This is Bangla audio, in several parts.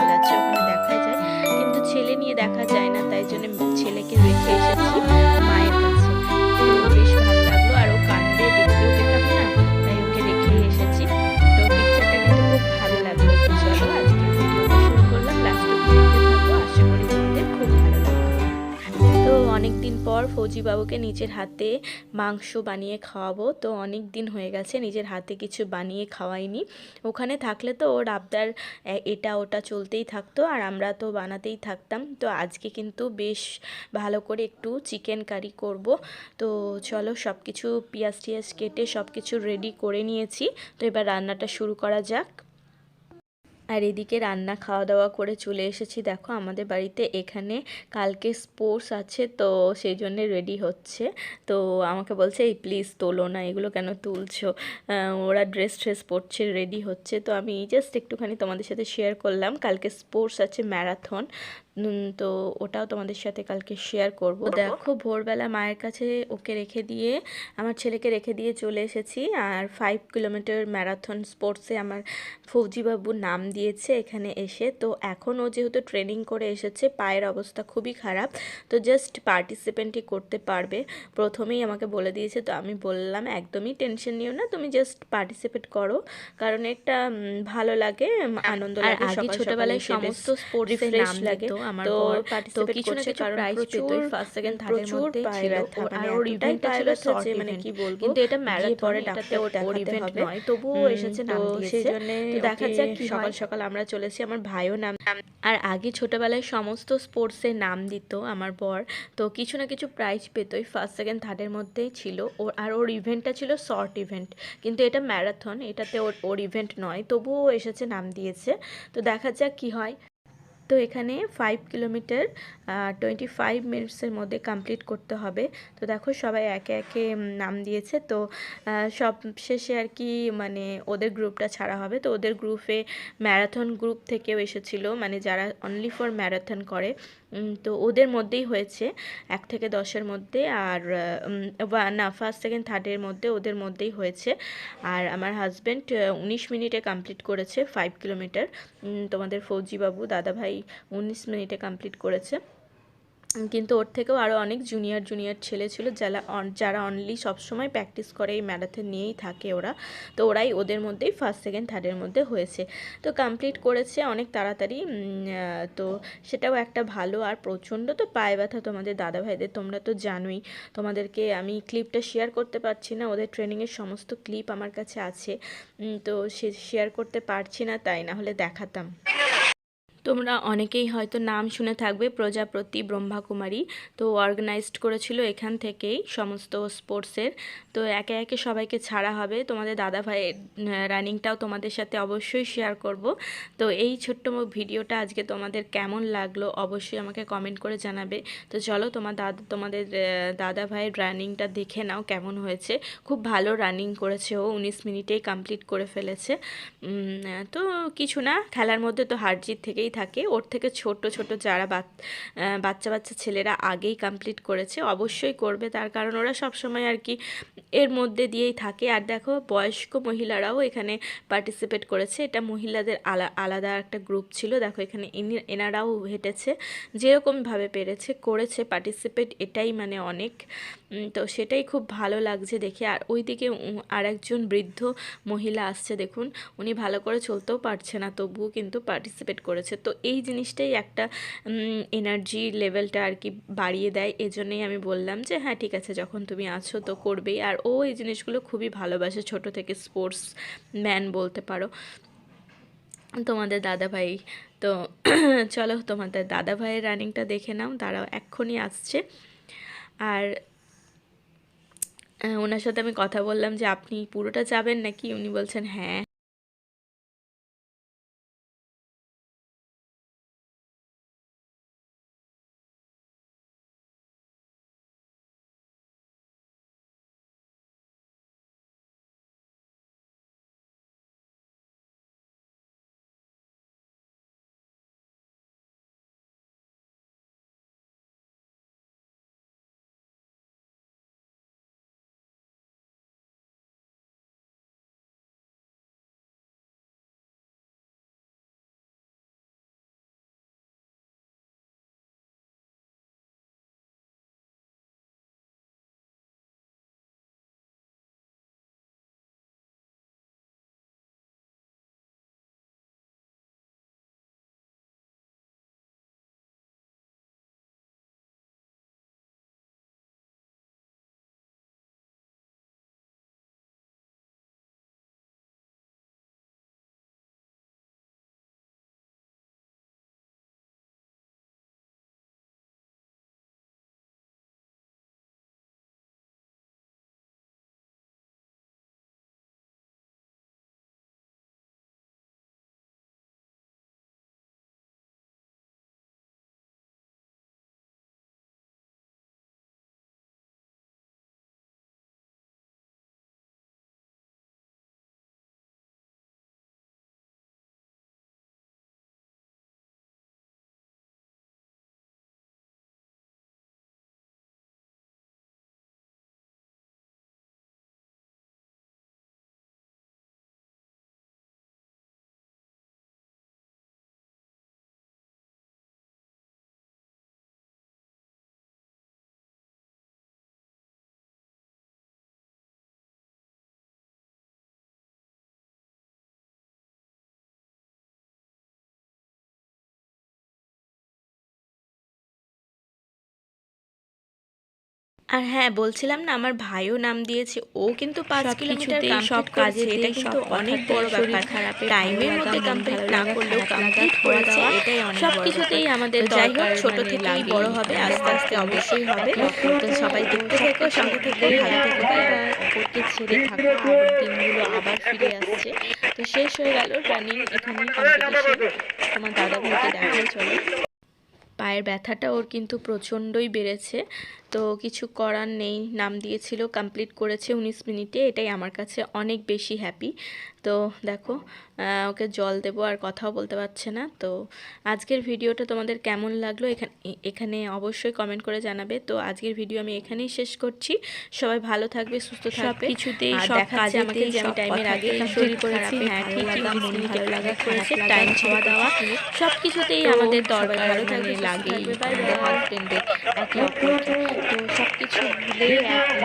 মল আছে ওখানে দেখা যায়। কিন্তু ছেলে নিয়ে দেখা যায় না, তাই জন্য ছেলেকে রেখে এসেছি। ব্রহ্মবাবুকে নিজের হাতে মাংস বানিয়ে খাওয়াবো। তো অনেক দিন হয়ে গেছে, নিজের হাতে কিছু বানিয়ে খাওয়াইনি। ওখানে থাকলে তো ওর আবদার এটা ওটা চলতেই থাকতো আর আমরা তো বানাতেই থাকতাম। তো আজকে কিন্তু বেশ ভালো করে একটু চিকেন কারি করব। তো চলো সব কিছু পেঁয়াজ টিয়াজ কেটে সব কিছু রেডি করে নিয়েছি। তো এবার রান্নাটা শুরু করা যাক। আর এদিকে রান্না খাওয়া দাওয়া করে চলে এসেছি। দেখো আমাদের বাড়িতে এখানে কালকে স্পোর্টস আছে, তো সেই জন্যে রেডি হচ্ছে। তো আমাকে বলছে, এই প্লিজ তোলো না, এগুলো কেন তুলছো? ওরা ড্রেস ট্রেস পরছে, রেডি হচ্ছে। তো আমি জাস্ট একটুখানি তোমাদের সাথে শেয়ার করলাম। কালকে স্পোর্টস আছে, ম্যারাথন। তো ওটাও তোমাদের সাথে কালকে শেয়ার করব। দেখো ভোরবেলা মায়ের কাছে ওকে রেখে দিয়ে আমার ছেলেকে রেখে দিয়ে চলে এসেছি আর ফাইভ কিলোমিটার ম্যারাথন স্পোর্টসে আমার ফৌজিবাবু নাম দিয়েছে এখানে এসে। তো এখন ও যেহেতু ট্রেনিং করে এসেছে পায়ের অবস্থা খুবই খারাপ তো জাস্ট পার্টিসিপেন্টই করতে পারবে। প্রথমেই আমাকে বলে দিয়েছে তো আমি বললাম একদমই টেনশন নিও না তুমি জাস্ট পার্টিসিপেট করো। কারণ একটা ভালো লাগে আনন্দ লাগে ছোটবেলায় সমস্ত স্পোর্টসে নাম লাগে। দিত আমার তো বর তো তো কিছু না কিছু কিছু প্রাইজ প্রাইজ পেতোই পেতোই ফার্স্ট সেকেন্ড থার্ডের মধ্যে ছিল। ব্যথা, ওর- আর ওর ইভেন্টটা ছিল শর্ট মানে কি বলব, কিন্তু এটা ম্যারাথন এটাতে ওর ওর ইভেন্ট নয় তবুও এসেছে নাম দিয়েছে। জন্যে তো দেখা যাক কি সকাল সকাল আমরা চলেছি আমার ভাইও নাম। আর আগে ছোটবেলায় সমস্ত স্পোর্টসে নাম দিত আমার বর। তো কিছু না কিছু প্রাইজ পেতোই ফার্স্ট সেকেন্ড থার্ডের মধ্যেই ছিল। ওর আর ওর ইভেন্টটা ছিল শর্ট ইভেন্ট কিন্তু এটা ম্যারাথন এটাতে ওর ওর ইভেন্ট নয় তবুও এসেছে নাম দিয়েছে। তো দেখা যাক কি হয়। তো এখানে ফাইভ কিলোমিটার টোয়েন্টি ফাইভ মিনিটসের মধ্যে কমপ্লিট করতে হবে। তো দেখো সবাই একে একে নাম দিয়েছে। তো সব শেষে আর কি মানে ওদের গ্রুপটা ছাড়া হবে। তো ওদের গ্রুপে ম্যারাথন গ্রুপ থেকেও এসেছিল। মানে যারা অনলি ফর ম্যারাথন করে তো ওদের মধ্যেই হয়েছে। এক থেকে দশের মধ্যে আর না ফার্স্ট সেকেন্ড থার্ডের মধ্যে ওদের মধ্যেই হয়েছে। আর আমার হাজব্যান্ড উনিশ মিনিটে কমপ্লিট করেছে ফাইভ কিলোমিটার তোমাদের ফৌজিবাবু, দাদাভাই উনিশ মিনিটে কমপ্লিট করেছে। কিন্তু ওর থেকেও আরও অনেক জুনিয়র জুনিয়র ছেলে ছিল যারা যারা অনলি সবসময় প্র্যাকটিস করে এই ম্যারাথন নিয়েই থাকে ওরা। তো ওরাই ওদের মধ্যেই ফার্স্ট সেকেন্ড থার্ডের মধ্যে হয়েছে। তো কমপ্লিট করেছে অনেক তাড়াতাড়ি তো সেটাও একটা ভালো আর প্রচণ্ড তো পায়ে ব্যথা তোমাদের দাদা ভাইদের তোমরা তো জানোই। তোমাদেরকে আমি ক্লিপটা শেয়ার করতে পারছি না, ওদের ট্রেনিংয়ের সমস্ত ক্লিপ আমার কাছে আছে। তো সে শেয়ার করতে পারছি না, তাই না হলে দেখাতাম। তোমরা অনেকেই হয়তো নাম শুনে থাকবে, প্রজাপতি ব্রহ্মাকুমারী। তো অর্গানাইজড করেছিল এখান থেকেই সমস্ত স্পোর্টসের তো একে একে সবাইকে ছাড়া হবে। তোমাদের দাদা ভাইয়ের রানিংটাও তোমাদের সাথে অবশ্যই শেয়ার করব। তো এই ছোট্ট ভিডিওটা আজকে তোমাদের কেমন লাগল অবশ্যই আমাকে কমেন্ট করে জানাবে। তো চলো তোমার দাদা, তোমাদের দাদা ভাইয়ের রানিংটা দেখে নাও কেমন হয়েছে। খুব ভালো রানিং করেছে ও, উনিশ মিনিটেই কমপ্লিট করে ফেলেছে। তো কিছু না, খেলার মধ্যে তো হার জিত থেকেই থাকে। ওর থেকে ছোট ছোট যারা বাচ্চা বাচ্চা ছেলেরা আগেই কমপ্লিট করেছে, অবশ্যই করবে। তার কারণ ওরা সবসময় আর কি এর মধ্যে দিয়েই থাকে। আর দেখো, বয়স্ক মহিলারাও এখানে পার্টিসিপেট করেছে। এটা মহিলাদের আলা, আলাদা একটা গ্রুপ ছিল। দেখো, এখানে এনারাও হেঁটেছে। যেরকমভাবে পেরেছে, করেছে পার্টিসিপেট এটাই মানে অনেক। তো সেটাই খুব ভালো লাগছে দেখে। আর ওইদিকে আর একজন বৃদ্ধ মহিলা আসছে, দেখুন। উনি ভালো করে চলতেও পারছে না, তবুও কিন্তু পার্টিসিপেট করেছে। তো এই জিনিসটাই একটা এনার্জি লেভেলটা আর কি বাড়িয়ে দেয়। এজন্যই আমি বললাম যে হ্যাঁ ঠিক আছে, যখন তুমি আছো তো করবেই। আর ও এই জিনিসগুলো খুবই ভালোবাসে, ছোট থেকে স্পোর্টস ম্যান বলতে পারো। তোমাদের দাদা ভাই তো চলো তোমাদের দাদা ভাইয়ের রানিংটা দেখে নাও, তারাও এক্ষুনি আসছে। আর ওনার সাথে আমি কথা বললাম যে, আপনি পুরোটা যাবেন নাকি? উনি বলছেন হ্যাঁ। আর হ্যাঁ বলছিলাম না আমার ভাইও নাম দিয়েছে ও কিন্তু পাঁচ কিলোমিটার সব কাজে এটা কিন্তু অনেক বড় ব্যাপার। খারাপে টাইমের মধ্যে কমপ্লিট না করলেও কমপ্লিট এটাই অনেক সব বড় কিছুতেই আমাদের যাই হোক ছোট মানে থেকেই বড় হবে আস্তে আস্তে অবশ্যই হবে। তো সবাই দেখতে থেকো সঙ্গে থেকে ভালো থেকো। অপরকে ছেড়ে থাকো দিনগুলো আবার ফিরে আসছে। তো শেষ হয়ে গেল রানিং এখানে কম্পিটিশন তোমার দাদা ভাইকে দেখাই চলো। পায়ের ব্যথাটা ওর কিন্তু প্রচণ্ডই বেড়েছে। তো কিছু করার নেই, নাম দিয়েছিল কমপ্লিট করেছে উনিশ মিনিটে। এটাই আমার কাছে অনেক বেশি হ্যাপি তো দেখো ওকে জল দেবো আর কথাও বলতে পারছে না। তো আজকের ভিডিওটা তোমাদের কেমন লাগল এখানে এখানে অবশ্যই কমেন্ট করে জানাবে। তো আজকের ভিডিও আমি এখানেই শেষ করছি। সবাই ভালো থাকবে সুস্থ থাকবে। কিছুতেই, সব আমাকে যে আমি টাইমের আগে। শরীর করেছি। হ্যাঁ ভালো লাগা, ভালো লাগা, করেছে। টাইম খাওয়া দাওয়া, সব কিছুতেই আমাদের দরকার ভালো মানে থাকবে হাজবেন্ডের একে অপরকে তো সব কিছু ভুলে একে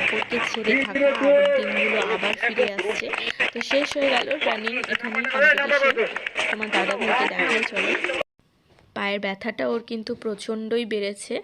অপরকে ছেড়ে থাকো দিনগুলো আবার ফিরে আসছে। তো শেষ হয়ে গেল রানিং এখানে কম্পিটিশন দাদা ভাইকে দেখাই চলো। পায়ের ব্যথাটা ওর কিন্তু প্রচণ্ডই বেড়েছে।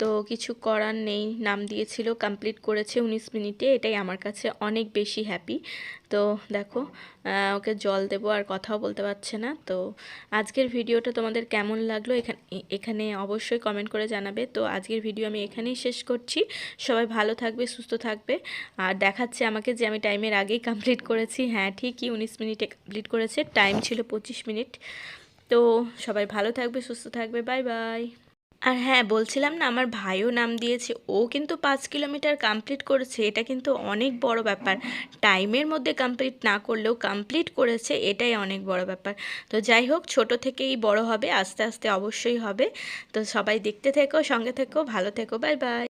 তো কিছু করার নেই, নাম দিয়েছিল কমপ্লিট করেছে উনিশ মিনিটে। এটাই আমার কাছে অনেক বেশি হ্যাপি তো দেখো ওকে জল দেবো, আর কথাও বলতে পারছে না। তো আজকের ভিডিওটা তোমাদের কেমন লাগল? এখানে এখানে অবশ্যই কমেন্ট করে জানাবে। তো আজকের ভিডিও আমি এখানেই শেষ করছি। সবাই ভালো থাকবে, সুস্থ থাকবে। আর দেখাচ্ছে আমাকে যে আমি টাইমের আগেই কমপ্লিট করেছি। হ্যাঁ ঠিকই উনিশ মিনিটে কমপ্লিট করেছে। টাইম ছিল পঁচিশ মিনিট। তো সবাই ভালো থাকবে, সুস্থ থাকবে বাই বাই আর হ্যাঁ বলছিলাম না, আমার ভাইও নাম দিয়েছে, ও কিন্তু পাঁচ কিলোমিটার কমপ্লিট করেছে, এটা কিন্তু অনেক বড় ব্যাপার। টাইমের মধ্যে কমপ্লিট না করলেও কমপ্লিট করেছে, এটাই অনেক বড় ব্যাপার। তো যাই হোক, ছোট থেকেই বড় হবে, আস্তে আস্তে অবশ্যই হবে। তো সবাই দেখতে থেকো, সঙ্গে থেকো, ভালো থেকো বাই বাই